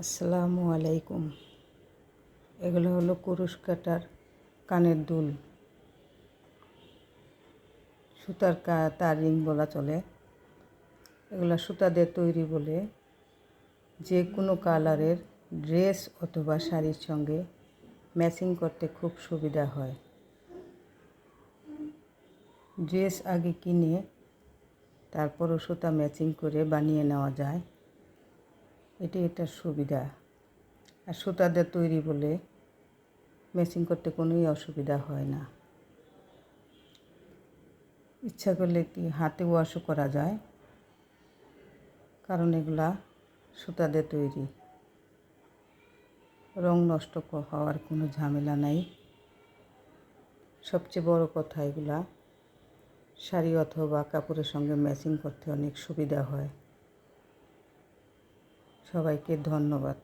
আসসালামু আলাইকুম। এগুলো হলো কুরুশ কাটার কানের দুল। সুতার কা, তার বলা চলে। এগুলো সুতা দিয়ে তৈরি বলে যে কোনো কালারের ড্রেস অথবা শাড়ির সঙ্গে ম্যাচিং করতে খুব সুবিধা হয়। ড্রেস আগে কিনে তারপরও সুতা ম্যাচিং করে বানিয়ে নেওয়া যায়। এটি এটার সুবিধা। আর সুতা দিয়ে তৈরি বলে ম্যাচিং করতে কোনোই অসুবিধা হয় না। ইচ্ছা করলে কি হাতে ওয়াশও করা যায়। কারণ এগুলা সুতা দিয়ে তৈরি। রং নষ্ট হওয়ার কোনো ঝামেলা নাই। সবচেয়ে বড় কথা এগুলা। শাড়ি অথবা কাপড়ের সঙ্গে ম্যাচিং করতে অনেক সুবিধা হয়। সবাইকে ধন্যবাদ।